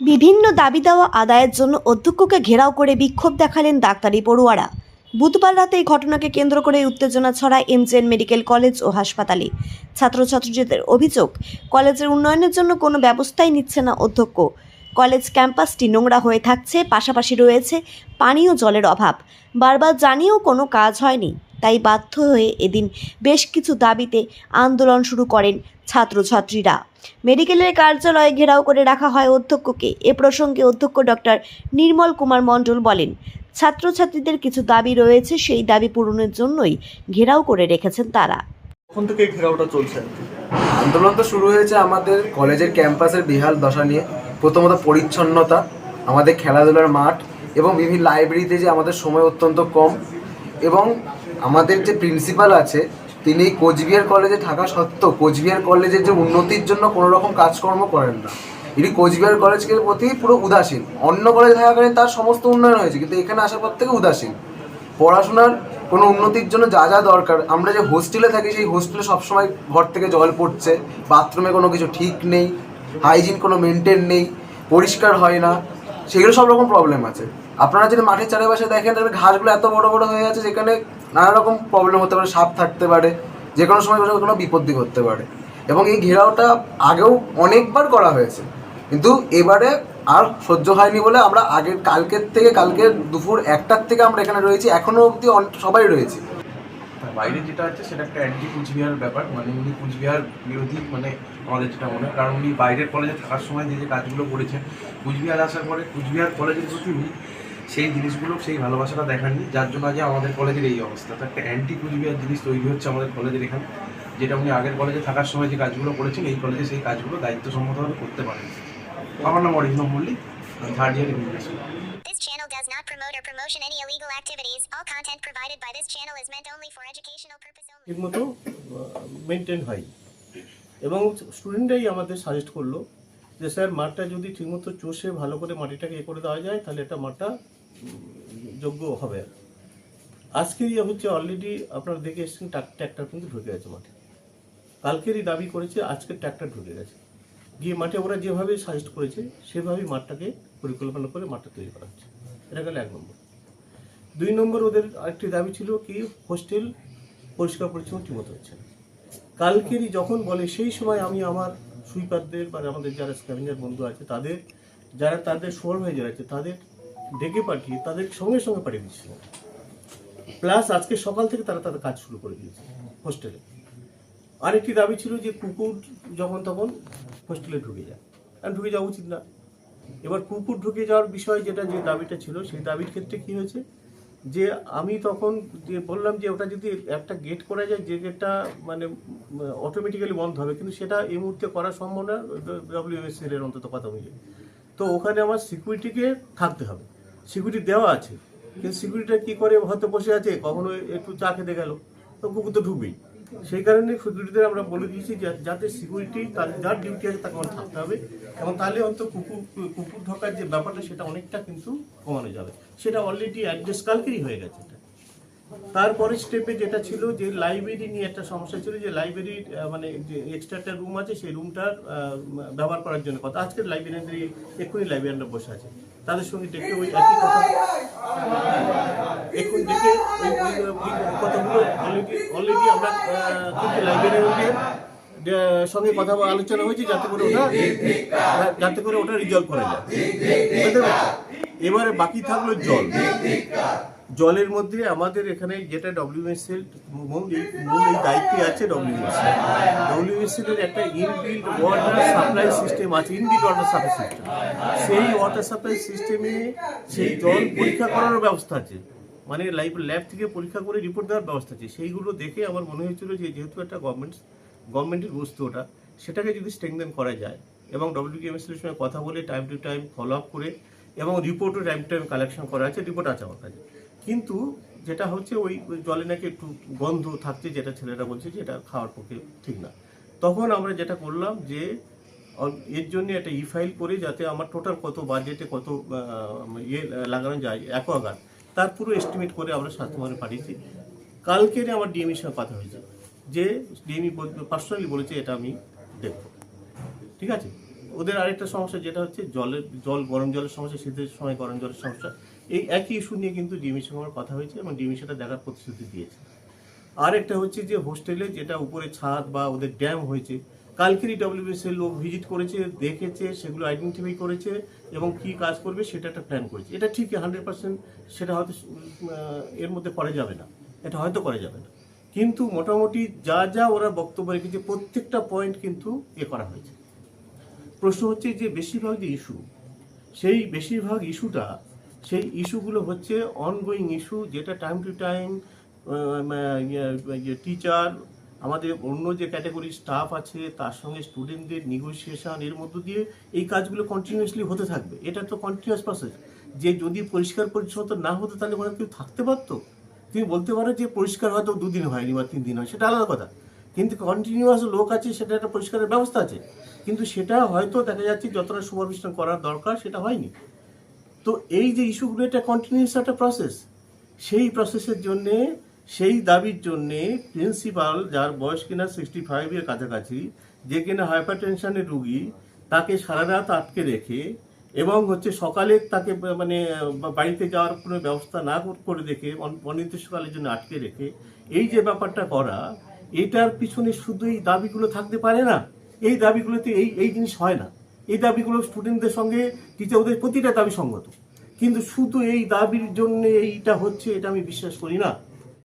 বিভিন্ন দাবি দেওয়া আদায়ের জন্য অধ্যক্ষকে ঘেরাও করে বিক্ষোভ দেখালেন ডাক্তারি পড়ুয়ারা। বুধবার রাতে এই ঘটনাকে কেন্দ্র করে উত্তেজনা ছড়ায় এমজেন মেডিকেল কলেজ ও হাসপাতালে। ছাত্রছাত্রীদের অভিযোগ, কলেজের উন্নয়নের জন্য কোনো ব্যবস্থাই নিচ্ছে না অধ্যক্ষ। কলেজ ক্যাম্পাসটি নোংরা হয়ে থাকছে, পাশাপাশি রয়েছে পানীয় জলের অভাব। বারবার জানিয়েও কোনো কাজ হয়নি। তাই বাধ্য হয়ে এদিন বেশ কিছু দাবিতে আন্দোলন শুরু করেন ছাত্রছাত্রীরা। মেডিকেলের কার্যালয়ে ঘেরাও করে রাখা হয় অধ্যক্ষকে। এ প্রসঙ্গে অধ্যক্ষ ডক্টর নির্মল কুমার মণ্ডল বলেন ছাত্রছাত্রীদের কিছু দাবি রয়েছে সেই দাবি পূরণের জন্যই ঘেরাও করে রেখেছেন তারা। কখন থেকে ঘেরাওটা চলছে? আন্দোলন তো শুরু হয়েছে আমাদের কলেজের ক্যাম্পাসের বেহাল দশা নিয়ে। প্রথমত পরিচ্ছন্নতা আমাদের খেলাধুলার মাঠ এবং বিভিন্ন লাইব্রেরিতে যে আমাদের সময় অত্যন্ত কম এবং আমাদের যে প্রিন্সিপাল আছে, তিনি কোচবিহার কলেজে থাকা সত্ত্বেও কোচবিহার কলেজের যে উন্নতির জন্য কোনো রকম কাজকর্ম করেন না। ইনি কোচবিহার কলেজকে প্রতি পুরো উদাসীন। অন্য কলেজে থাকাকালীন তার সমস্ত উন্নয়ন হয়েছে, কিন্তু এখানে আসার পর থেকে উদাসীন। পড়াশোনার কোনো উন্নতির জন্য যা যা দরকার, আমরা যে হোস্টেলে থাকি, সেই হোস্টেলে সবসময় ঘর থেকে জল পড়ছে বাথরুমে কোনো কিছু ঠিক নেই হাইজিন কোনো মেনটেন নেই, পরিষ্কার হয় না, সেগুলো সব রকম প্রবলেম আছে। আপনারা যদি মাঠের চারিপাশে দেখেন, তাহলে ঘাসগুলো এত বড় বড় হয়ে আছে, যেখানে নানা রকম প্রবলেম হতে পারে, সাপ থাকতে পারে যে কোনো সময় কোনো বিপত্তি ঘটতে পারে। এবং এই ঘেরাওটা আগেও অনেকবার করা হয়েছে। কিন্তু এবারে আর সহ্য হয়নি বলে আমরা আগের, কালকের থেকে কালকের দুপুর একটার থেকে আমরা এখানে রয়েছি এখনও অন- সবাই রয়েছি। বাইরে যেটা আছে সেটা একটা অ্যান্টি কুচবিহার ব্যাপার। মানে উনি কুচবিহার বিরোধী মানে আমাদের যেটা মনে হয় কারণ উনি বাইরের কলেজে থাকার সময় যে যে কাজগুলো করেছেন, কুচবিহার আসার পরে কুচবিহার কলেজের প্রতি সেই জিনিসগুলো সেই ভালোবাসাটা দেখাননি। যার জন্য আজ আমাদের কলেজের এই অবস্থা। একটা অ্যান্টি কুচবিহার জিনিস তৈরি হচ্ছে আমাদের কলেজের এখানে যেটা উনি আগের কলেজে থাকার সময় যে কাজগুলো করেছেন এই কলেজে সেই কাজগুলো দায়িত্বসম্মতভাবে করতে পারেন আমার নাম Arindam Mallick third year English This channel does not promote or promotion any illegal activities. All content provided by this channel is meant only for educational purpose only. ঠিকমতো মেনটেন হয় এবং স্টুডেন্টরাই আমাদের সাজেস্ট করল যে স্যার, মাঠটা যদি ঠিকমতো চষে ভালো করে মাটিটাকে এ করে দেওয়া যায়, তাহলে এটা মাঠটা যোগ্য হবে। আজকেরই হচ্ছে অলরেডি আপনারা দেখে এসেছেন ট্র্যাক্টর কিন্তু ঢুকে গেছে মাঠে। কালকেরই দাবি করেছে আজকের ট্র্যাক্টর ঢুকে গেছে। গিয়ে মাঠে ওরা যেভাবে সাজেস্ট করেছে, সেভাবেই মাঠটাকে পরিকল্পনা করে মাঠটা তৈরি করা হচ্ছে। এটা গেল এক নম্বর। দুই নম্বর ওদের আরেকটি দাবি ছিল কি হোস্টেল পরিষ্কার পরিচ্ছন্ন ঠিকমতো হচ্ছে। কালকেরই যখন বলে, সেই সময় আমি আমার সুইপারদের বা আমাদের যারা স্ক্যাভেঞ্জার বন্ধু আছে, তাদের, যারা তাদের সুপারভাইজার আছে তাদের ডেকে পাঠিয়ে তাদের সঙ্গে সঙ্গে পাঠিয়ে দিচ্ছিলেন প্লাস আজকে সকাল থেকে তারা তাদের কাজ শুরু করে দিয়েছে হোস্টেলে আরেকটি দাবি ছিল যে কুকুর যখন তখন হোস্টেলে ঢুকে যায়। আর ঢুকে যাওয়া উচিত না। এবার কুকুর ঢুকে যাওয়ার বিষয় যেটা যে দাবিটা ছিল, সেই দাবির ক্ষেত্রে কি হয়েছে? যে আমি তখন যে বললাম যে ওটা যদি একটা গেট করা যায়, যে গেটটা মানে অটোমেটিক্যালি বন্ধ হবে। কিন্তু সেটা এই মুহূর্তে করা সম্ভব না ডাব্লিউএসএল এর অন্তত কথা অনুযায়ী। তো ওখানে আমার সিকিউরিটিকে থাকতে হবে। সিকিউরিটি দেওয়া আছে। কিন্তু সিকিউরিটিটা কী করে হয়তো বসে আছে? কখনো একটু চা খেতে গেল। তো কুকুর তো ঢুকবেই। সেই কারণে সিকিউরিটিদের আমরা বলে দিয়েছি যাতে সিকিউরিটি তার যার ডিউটি আছে তাকে আমার থাকতে হবে এবং তাহলে অন্তত কুকুর কুকুর ঢোকার যে ব্যাপারটা সেটা অনেকটা কিন্তু কমানো যাবে। সেটা অলরেডি অ্যাডজাস্ট কালকেরই হয়ে গেছে এটা তারপরে স্টেপে যেটা ছিল যে লাইব্রেরি নিয়ে একটা সমস্যা ছিল যে লাইব্রেরির মানে যে এক্সট্রা একটা রুম আছে, সেই রুমটার ব্যবহার করার জন্য কথা। আজকে লাইব্রেরিয়ানদের এক্ষুনি লাইব্রেরিয়ানরা বসে আছে। তাদের সঙ্গে ডেকে ওই একই কথা। এখন ডেকে ওই কথাগুলো অলরেডি অলরেডি আমরা কিন্তু লাইব্রেরিয়ানদের সঙ্গে কথা আলোচনা হয়েছে যাতে করে ওটা, যাতে করে ওটা রিজলভ করা যায়? এবারে বাকি থাকল জল। জলের মধ্যে আমাদের এখানে যেটা ডব্লিউএসএল মূল এই- দায়িত্বে আছে ডব্লিউএসএল ডব্লিউএসএল এর। একটা ইনবিল্ড ওয়াটার সাপ্লাই সিস্টেম আছে ইনবিল্ড ওয়াটার সাপ্লাই সিস্টেম সেই ওয়াটার সাপ্লাই সিস্টেমে সেই জল পরীক্ষা করার ব্যবস্থা আছে। মানে লাইভ ল্যাব থেকে পরীক্ষা করে রিপোর্ট দেওয়ার ব্যবস্থা আছে। সেইগুলো দেখে আমার মনে হয়েছিল যে যেহেতু একটা গভর্নমেন্ট গভর্নমেন্টের বস্তু ওটা, সেটাকে যদি স্ট্রেংদেন করা যায় এবং ডব্লিউকেএমএসএল এর সঙ্গে কথা বলে time to time follow up করে এবং রিপোর্টও টাইম টু টাইম কালেকশন করা আছে রিপোর্ট আছে আমার কাছে। কিন্তু যেটা হচ্ছে ওই জলে নাকি একটু গন্ধ থাকছে, যেটা ছেলেরা বলছে যে এটা খাওয়ার পক্ষে ঠিক না। তখন আমরা যেটা করলাম যে এর জন্য একটা ই ফাইল করে যাতে আমার টোটাল কত বাজেটে কত ইয়ে লাগানো যায় অ্যাকোয়াগার্ড তার পুরো এস্টিমেট করে আমরা স্বাস্থ্যভবনে পাঠিয়েছি। কালকেরে আমার ডিএমির সঙ্গে কথা হয়েছে যে ডিএমই পার্সোনালি বলেছে এটা আমি দেখব। ঠিক আছে? ওদের আরেকটা সমস্যা যেটা হচ্ছে জলের, জল, গরম জলের সমস্যা, শীতের সময় গরম জলের সমস্যা এই একই ইস্যু নিয়ে কিন্তু ডিমির সঙ্গে আমার কথা হয়েছে এবং ডিমি সেটা দেখার প্রতিশ্রুতি দিয়েছে। আর একটা হচ্ছে যে হোস্টেলে যেটা উপরে ছাদ বা ওদের ড্যাম হয়েছে কালকেরই ডব্লিউবিএস এর লোক ভিজিট করেছে, দেখেছে, সেগুলো আইডেন্টিফাই করেছে এবং কি কাজ করবে সেটা একটা প্ল্যান করেছে। এটা ঠিক হান্ড্রেড পার্সেন্ট সেটা হয়তো এর মধ্যে করা যাবে না। এটা হয়তো করা যাবে না। কিন্তু মোটামুটি যা যা ওরা বক্তব্য রেখেছে, প্রত্যেকটা পয়েন্ট কিন্তু এ করা হয়েছে। প্রশ্ন হচ্ছে যে বেশিরভাগ যে ইস্যু সেই বেশিরভাগ ইস্যুটা সেই ইস্যুগুলো হচ্ছে অনগোয়িং ইস্যু যেটা টাইম টু টাইম টিচার আমাদের অন্য যে ক্যাটাগরি স্টাফ আছে, তার সঙ্গে স্টুডেন্টদের নেগোসিয়েশন এর মধ্য দিয়ে এই কাজগুলো কন্টিনিউয়াসলি হতে থাকবে। এটা তো কন্টিনিউয়াস প্রসেস যে যদি পরিষ্কার পরিচ্ছন্নতা না হতো, তাহলে ওরা কেউ থাকতে পারতো? তুমি বলতে পারো যে পরিষ্কার হয়তো দুদিন হয়নি বা তিন দিন হয়, সেটা আলাদা কথা। কিন্তু কন্টিনিউয়াস লোক আছে, সেটা একটা পরিষ্কারের ব্যবস্থা আছে। কিন্তু সেটা হয়তো দেখা যাচ্ছে যতটা সুপারভিশন করার দরকার, সেটা হয়নি। তো এই যে ইস্যুগুলো এটা কন্টিনিউস একটা প্রসেস সেই প্রসেসের জন্যে, সেই দাবির জন্যে প্রিন্সিপাল যার বয়স কিনা সিক্সটি ফাইভের কাছাকাছি, যে কিনা হাইপার টেনশনের রুগী, তাকে সারা রাত আটকে রেখে এবং হচ্ছে সকালে তাকে মানে বাড়িতে যাওয়ার কোনো ব্যবস্থা না করে দেখে, অন- অনির্দিষ্টকালের জন্য আটকে রেখে এই যে ব্যাপারটা করা, এটার পিছনে শুধু এই দাবিগুলো থাকতে পারে না। এই দাবিগুলোতে এই এই জিনিস হয় না। এই দাবিগুলো স্টুডেন্টদের সঙ্গে টিচারদের প্রতিটা দাবি সঙ্গত। কিন্তু শুধু এই দাবির জন্য এইটা হচ্ছে, এটা আমি বিশ্বাস করি না।